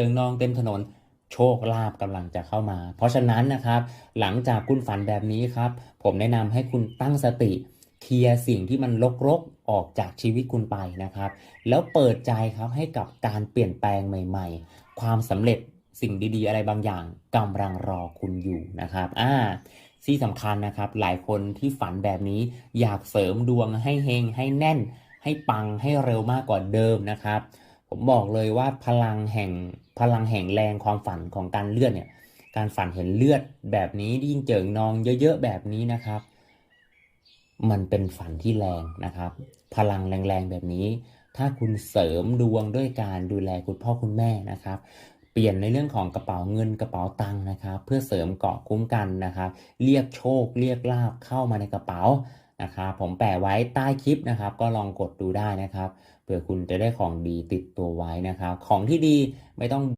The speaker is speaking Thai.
จิงนองเต็มถนนโชคลาภกำลังจะเข้ามา เพราะฉะนั้นนะครับ หลังจากคุณฝันแบบนี้ครับ ผมแนะนำให้คุณตั้งสติ เคลียร์สิ่งที่มันรกๆออกจากชีวิตคุณไปนะครับ แล้วเปิดใจครับให้กับการเปลี่ยนแปลงใหม่ ๆ ความสำเร็จสิ่งดีๆ อะไรบางอย่างกำลังรอคุณอยู่นะครับอ่าที่สำคัญนะครับ หลายคนที่ฝันแบบนี้อยากเสริมดวงให้เฮงให้แน่น ให้ปังให้เร็วมากกว่าเดิมนะครับ ผมบอกเลยว่าพลังแห่งพลังแห่งแรงความฝันของการเลือดเนี่ย การฝันเห็นเลือดแบบนี้ยิ่งเจิงนองเยอะๆแบบนี้นะครับ มันเป็นฝันที่แรงนะครับ พลังแรงๆแบบนี้ ถ้าคุณเสริมดวงด้วยการดูแลคุณพ่อคุณแม่นะครับ เปลี่ยนในเรื่องของกระเป๋าเงินกระเป๋าตังค์นะครับ เพื่อเสริมเกาะคุ้มกันนะครับ เรียกโชคเรียกลาบเข้ามาในกระเป๋า นะครับผมแปะไว้ใต้คลิปนะครับ ก็ลองกดดูได้นะครับเผื่อคุณจะได้ของดีติดตัวไว้นะครับ ของที่ดีไม่ต้อง